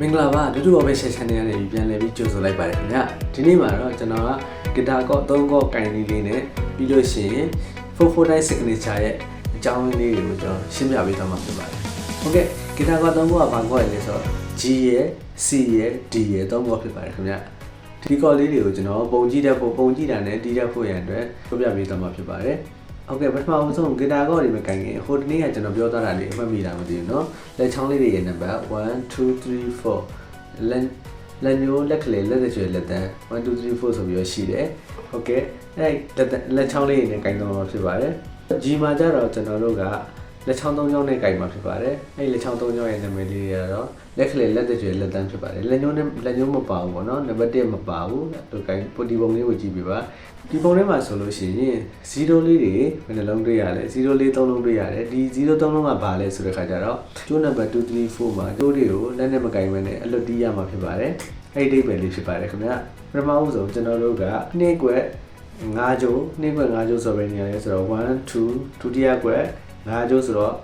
မင်္ဂလာပါဒုတိယဘက် share channel ကနေပြန်လည်ပြီးကြိုဆိုလိုက်ပါတယ်ခင်ဗျဒီနေ့မှာတော့ကျွန်တော်ကဂီတာကော့၃ကော့ကင်လေးလေးနဲ့ပြီးလို့ရှိရင်449 signature ရဲ့အကြောင်းလေးတွေကိုကျွန်တော်ရှင်းပြပေးသွားမှာဖြစ်ပါတယ်ဟုတ်ကဲ့ဂီတာကော့၃ကော့ကဘာကော့လဲဆိုတော့ G ရယ် C ရယ် D ရယ်၃ကော့ဖြစ်ပါတယ်ခင်ဗျဒီကော့လေးတွေကိုကျွန်တော်ပုံကြည့်တဲ့ပုံပုံကြည့်တာနဲ့တီးတဲ့ဖို့ရန်အတွက်ပြပြပေးသွားမှာဖြစ်ပါတယ် ဟုတ်ကဲ့ပထမဦးဆုံးဂီတာကော့တွေမကင်ခင်ဟိုတနေ့ကကျွန်တော်ပြောသွားတာလေးအမှတ်မိတာမသိဘူးเนาะလက်ချောင်းလေးတွေရဲ့နံပါတ်1 2 3 4လက်လက်ညိုးလက်ကလေးလက်ရွှေလက်တန်း1 2 3 4ဆိုပြီးတော့ရှိတယ်ဟုတ်ကဲ့အဲ့လက်လက်ချောင်းလေးတွေနဲ့ကင်တော့မှာဖြစ်ပါတယ်ဂျီမှာကျတော့ကျွန်တော်တို့ကလက်ချောင်း၃ချောင်းနဲ့ကင်မှာဖြစ်ပါတယ်အဲ့လက်ချောင်း၃ချောင်းရဲ့နာမည်လေးတွေကတော့ လက်ကလေးလက်ရွှေလက်တန်းဖြစ်ပါတယ်လက်ညိုးနဲ့လက်ညိုးမပါဘူးပေါ့နော်နံပါတ်1မပါဘူးသူကင်ပိုတီပုံလေးကိုကြည့်ပြပါဒီပုံထဲမှာဆိုလို့ရှိရင်0လေးတွေဘယ်နှလုံးတွေ့ရလဲ0လေး3လုံးတွေ့ရတယ်ဒီ0 3လုံးကဘာလဲဆိုတဲ့ခါကျတော့ကျိုးနံပါတ်2 3 4မှာကျိုးတွေကိုလက်နဲ့မကင်မနဲ့အလွတ်တီးရမှာဖြစ်ပါတယ်အဲ့ဒီအဓိပ္ပာယ်လေးဖြစ်ပါတယ်ခင်ဗျပထမဦးဆုံးကျွန်တော်တို့ကနှိကွက်5ကျိုးနှိကွက်5ကျိုးဆိုပဲနေရတယ်ဆိုတော့1 2ဒုတိယကွက်5ကျိုးဆိုတော့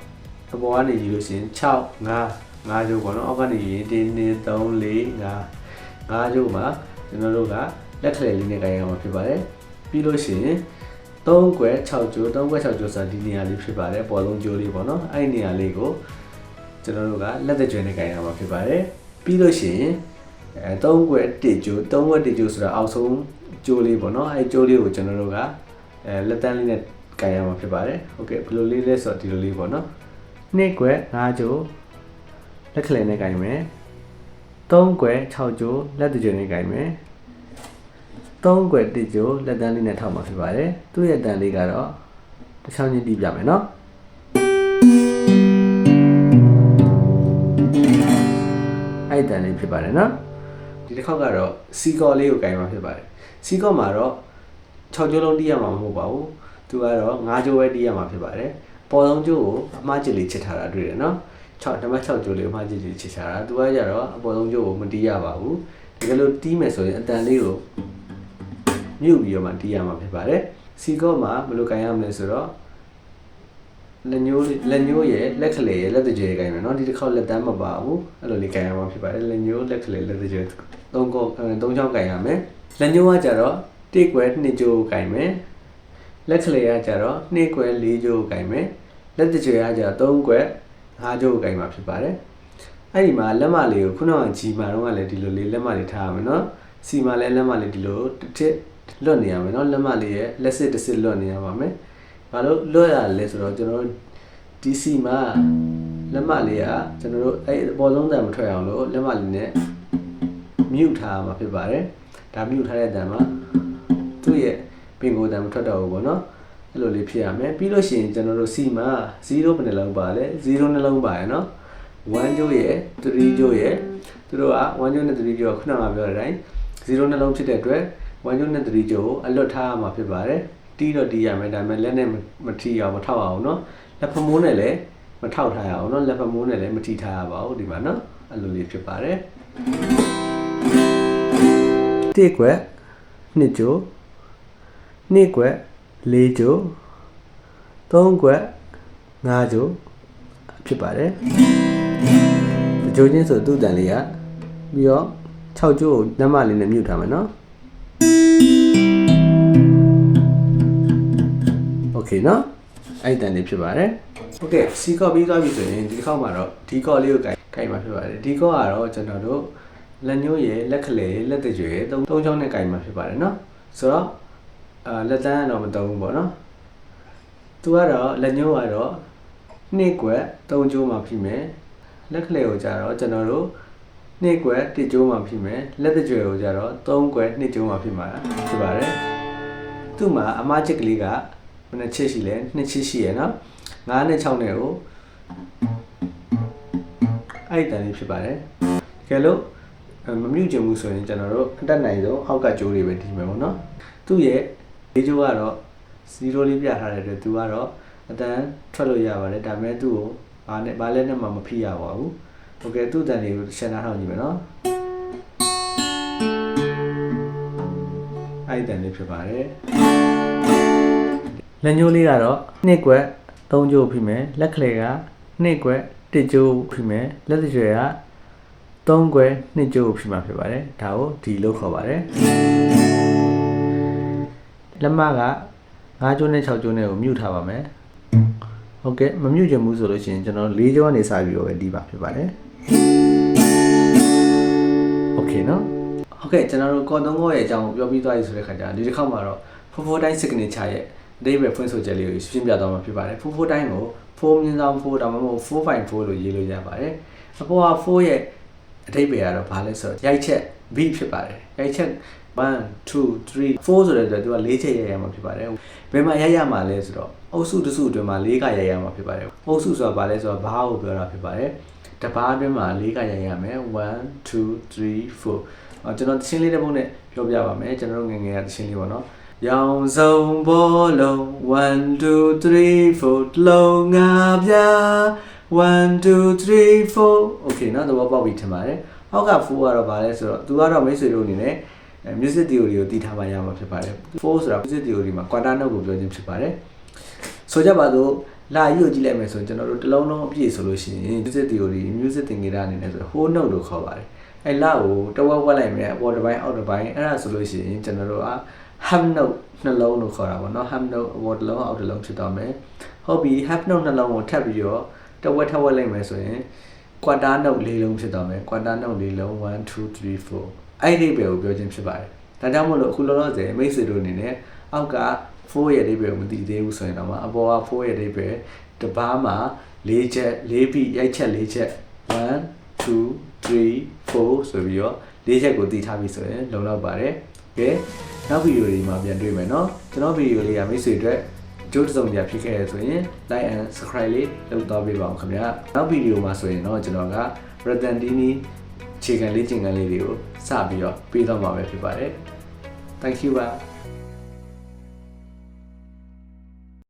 အပေါ်ကနေကြည့်လို့ရှိရင်6 5 5ကျိုးပေါ့နော်အောက်ကနေရင်1 2 3 4 5 5ကျိုးမှာကျွန်တော်တို့ကလက်ထလက်လေးနဲ့ကင်ရမှာဖြစ်ပါတယ်ပြီးလို့ရှိရင်3ကွက်6ကျိုး3ကွက်6ကျိုးဆိုတာဒီနေရာလေးဖြစ်ပါတယ်ပေါ်လုံးကျိုးလေးပေါ့နော်အဲ့ဒီနေရာလေးကိုကျွန်တော်တို့ကလက်သက်ကျွဲနဲ့ကင်ရမှာဖြစ်ပါတယ်ပြီးလို့ရှိရင်အဲ3ကွက်1ကျိုး3ကွက်1ကျိုးဆိုတာအောက်ဆုံးကျိုးလေးပေါ့နော်အဲ့ကျိုးလေးကိုကျွန်တော်တို့ကအဲလက်တန်းလေးနဲ့ကင်ရမှာဖြစ်ပါတယ်ဟုတ်ကဲ့ဘယ်လိုလေးလဲဆိုတော့ဒီလိုလေးပေါ့နော်2ကွက်5ကျိုး လက်ခလဲနဲ့ကင်မယ်3ကွက်6ကျိုးလက်သက်ကျွဲနဲ့ကင်မယ်3ကွက်1ကျိုးလက်တန်းလေးနဲ့ထောက်မှာဖြစ်ပါတယ်သူ့ရဲ့တန်းလေးကတော့တစ်ချောင်းချင်းတီးပြမယ်နော်အဲ့တန်လေးဖြစ်ပါတယ်နော်ဒီတစ်ခေါက်ကတော့စီကော်လေးကိုကင်မှာဖြစ်ပါတယ်စီကော်မှာတော့6ကျိုးလုံးတီးရမှာမဟုတ်ပါဘူးသူကတော့9ကျိုးပဲတီးရမှာဖြစ်ပါတယ်ပေါ်ဆုံးကျိုးကိုအမှားချစ်လေးချစ်ထားတာတွေ့တယ်နော် 6နံပါတ်6ကျိုးလေးအမကြီးကြီးချစ်ချတာသူကကြတော့အပေါ်ဆုံးကျိုးကိုမတီးရပါဘူးတကယ်လို့တီးမယ်ဆိုရင်အတန်လေးကိုမြုပ်ပြီးတော့မှတီးရမှာဖြစ်ပါတယ်စီကောမှာဘယ်လိုခြင်ရမလဲဆိုတော့လက်ညိုးလက်ညိုးရဲ့လက်ကလေးရဲ့လက်တကြွယ်ခြင်မယ်နော်ဒီတစ်ခေါက်လက်တန်းမပါဘူးအဲ့လိုလေးခြင်ရမှာဖြစ်ပါတယ်လက်ညိုးလက်ကလေးလက်တကြွယ်သုံးကောသုံးချောင်းခြင်ရမယ်လက်ညိုးကကြတော့တစ်ကွယ်နှစ်ကျိုးခြင်မယ်လက်ကလေးကကြတော့နှစ်ကွယ်လေးကျိုးခြင်မယ်လက်တကြွယ်ကကြတော့သုံးကွယ် ငါးကြိုးကိုကင်မှာဖြစ်ပါတယ်အဲ့ဒီမှာလက်မလေးကိုခုနကဂျီမာတော့ကလည်းဒီလိုလေးလက်မလေးထားရမယ်နော်စီမာလည်းလက်မလေးဒီလိုတစ်တစ်လွတ်နေရမယ်နော်လက်မလေးရဲ့လက်စစ်တစ်စစ်လွတ်နေရပါမယ်ဘာလို့လွတ်ရလဲဆိုတော့ကျွန်တော်တို့ဒီစီမာလက်မလေးကကျွန်တော်တို့အဲ့အပေါ်ဆုံးတန်မထွက်အောင်လို့လက်မလေးနဲ့မြုပ်ထားရမှာဖြစ်ပါတယ်ဒါမြုပ်ထားတဲ့တန်မှာသူ့ရဲ့ပင်ကိုယ်တန်မထွက်တော့ဘူးပေါ့နော် အဲ့လိုလေးဖြစ်ရမယ်ပြီးလို့ရှိရင်ကျွန်တော်တို့ C မှာ0ဘယ်နှလုံးပါလဲ0နှလုံးပါရယ်နော်1ကျိုးရယ်3ကျိုးရယ်သူတို့က1ကျိုးနဲ့3ကျိုးကခုနကပြောတဲ့အတိုင်း0နှလုံးဖြစ်တဲ့အတွက်1ကျိုးနဲ့3ကျိုးကိုအလွတ်ထားရမှာဖြစ်ပါတယ်တီးတော့တီးရမယ်ဒါပေမဲ့လက်နဲ့မထီအောင်မထောက်အောင်နော်လက်ဖမိုးနဲ့လည်းမထောက်ထားရအောင်နော်လက်ဖမိုးနဲ့လည်းမထီထားရပါဘူးဒီမှာနော်အဲ့လိုလေးဖြစ်ပါတယ်တိကွယ်နှစ်ကျိုးနှစ်ကွယ် ၄ချို့၃ခွက်၅ချို့ဖြစ်ပါတယ်။ကြိုးချင်းဆိုသူ့တန်လေးကပြီးတော့6ချို့ကိုလက်မလေးနဲ့မြုပ်ထားမယ်နော်။ Okay နော်။အဲ့တန်လေးဖြစ်ပါတယ်။ Okay စီကော့ပြီးသွားပြီဆိုရင်ဒီတစ်ခေါက်မှာတော့ဒီကော့လေးကိုခြိုက်မှာဖြစ်ပါတယ်။ဒီကော့ကတော့ကျွန်တော်တို့လက်ညှိုးရယ်လက်ကလေးရယ်လက်တကြွယ်သုံးချောင်းနဲ့ခြိုက်မှာဖြစ်ပါတယ်နော်။ဆိုတော့ အာလက်တန်းကတော့မတုံးဘူးပေါ့နော်သူကတော့လက်ညှိုးကတော့နှစ်ကွက်သုံးကျိုးမှဖြစ်မယ်လက်ခလေကိုကြတော့ကျွန်တော်တို့နှစ်ကွက်တစ်ကျိုးမှဖြစ်မယ်လက်တကြွယ်ကိုကြတော့သုံးကွက်နှစ်ကျိုးမှဖြစ်မှာဖြစ်ပါတယ်သူ့မှာအမချစ်ကလေးကဘယ်နှချစ်ရှိလဲနှစ်ချစ်ရှိရယ်နော်9နဲ့6နဲ့ကိုအဲ့ဒီတန်လေးဖြစ်ပါတယ်တကယ်လို့မမြုပ်ကျင်ဘူးဆိုရင်ကျွန်တော်တို့အတက်နိုင်ဆုံးအောက်ကကျိုးတွေပဲတီးမယ်ပေါ့နော်သူ့ရဲ့ ။ဒေးကျိုးကတော့0လေးပြထားတဲ့အတွက်သူကတော့အတန်းထွက်လို့ရပါတယ်ဒါပေမဲ့သူ့ကိုဘာနဲ့ဘာလဲနဲ့မှမဖိရပါဘူး။ဟုတ်ကဲ့သူ့အတန်းလေးကိုရှင်းနာထောင်ကြည့်မယ်နော်။အဲ့ဒီအတန်းလေးဖြစ်ပါတယ်။လက်ညှိုးလေးကတော့နှစ်ကွက်သုံးကျိုးဖိမယ်လက်ခလေကနှစ်ကွက်တစ်ကျိုးဖိမယ်လက်တကျွဲကသုံးကွယ်နှစ်ကျိုးဖိမှာဖြစ်ပါတယ်ဒါကိုဒီလို့ခေါ်ပါတယ် လက်မက5ကျိုးနဲ့6ကျိုးနဲ့ကိုမြုပ်ထားပါမယ်ဟုတ်ကဲ့မမြုပ်ချင်ဘူးဆိုလို့ရှိရင်ကျွန်တော်4ကျိုးကနေစပြီးတော့ပဲဒီပါဖြစ်ပါတယ်โอเคเนาะဟုတ်ကဲ့ကျွန်တော်တို့ကော်တုံးကောရဲ့အကြောင်းကိုပြောပြီးသွားပြီဆိုတဲ့ခါကျတော့ဒီတစ်ခေါက်မှာတော့ဖိုးဖိုးတိုင်း signature ရဲ့အသေးပဲဖွင့်ဆိုချက်လေးကိုရှင်းပြသွားမှာဖြစ်ပါတယ်ဖိုးဖိုးတိုင်းကို4မြင်းဆောင်4ဒါမှမဟုတ်454လို့ရေးလို့ရပါတယ်အပေါ်က4ရဲ့အတိတ်ပဲကတော့ဘာလဲဆိုတော့ရိုက်ချက် B ဖြစ်ပါတယ်ရိုက်ချက် 1 2 3 4ဆိုတဲ့အတွက်သူက၄ချက်ရရမှာဖြစ်ပါတယ်ဘယ်မှာရရမှာလဲဆိုတော့အုပ်စုတစုအတွင်းမှာ၄ခါရရမှာဖြစ်ပါတယ်အုပ်စုဆိုတာဘာလဲဆိုတော့ဘာကိုပြောတာဖြစ်ပါတယ်တပါးအတွင်းမှာ၄ခါရရမယ်1 2 3 4အော်ကျွန်တော်တခြင်းလေးတစ်ပုဒ်နဲ့ပြောပြပါမယ်ကျွန်တော်ငငယ်ကတခြင်းလေးပေါ့နော်ရောင်စုံဘောလုံး1 2 3 4လုံးငါပြ1 2 3 4 okay နော်သဘောပေါက်ပြီထင်ပါတယ်။ဟောက်က4ကတော့ဗာလဲဆိုတော့သူကတော့မိတ်ဆွေတို့အနေနဲ့ music theory ကိုတည်ထားမှရမှာဖြစ်ပါတယ်4ဆိုတာ music theory မှာ quarter note ကိုပြောခြင်းဖြစ်ပါတယ်ဆိုကြပါစို့လာကြီးကိုကြည့်လိုက်မယ်ဆိုရင်ကျွန်တော်တို့တစ်လုံးလုံးအပြည့်ဆိုလို့ရှိရင် music theory music သင်္ကေတအနေနဲ့ဆို whole note လို့ခေါ်ပါတယ်အဲလာကိုတဝက်ဝက်လိုက်မယ်အပေါ်တစ်ပိုင်းအောက်တစ်ပိုင်းအဲ့ဒါဆိုလို့ရှိရင်ကျွန်တော်တို့က half note နှလုံးလို့ခေါ်တာပေါ့နော် half note အပေါ်တစ်လုံးအောက်တစ်လုံးဖြစ်သွားမယ်ဟုတ်ပြီ half note နှလုံးကိုထပ်ပြီးတော့တဝက်ထပ်ဝက်လိုက်မယ်ဆိုရင် quarter note လေးလုံးဖြစ်သွားမယ် quarter note လေးလုံး1 2 3 4 အဲ့ဒီပဲကိုပြောခြင်းဖြစ်ပါတယ်ဒါကြောင့်မို့လို့အခုလောလောဆယ်မိတ်ဆွေတို့အနေနဲ့အောက်က4ရဲ့အဓိပ္ပာယ်ကိုမသိသေးဘူးဆိုရင်တော့မှအပေါ်က4ရဲ့အဓိပ္ပာယ်တစ်ပါးမှာ၄ချက်၄ပြီးရိုက်ချက်၄ချက်1 2 3 4ဆိုပြီးတော့၄ချက်ကိုတည်ထားပြီဆိုရင်လုံလောက်ပါတယ်ကဲနောက်ဗီဒီယိုတွေမှာပြန်တွေ့မယ်เนาะကျွန်တော်ဗီဒီယိုလေးကမိတ်ဆွေအတွက်ကျိုးတစ်စုံပြဖြစ်ခဲ့ရဆိုရင် like and subscribe လေးလုပ်တော့ပေးပါအောင်ခင်ဗျာနောက်ဗီဒီယိုမှာဆိုရင်တော့ကျွန်တော်က Ratan Dini ခြေခံလေးကျင်ခံလေးတွေကိုစပြီးတော့ပေးတော့မှာပဲဖြစ်ပါတယ် thank you ပါ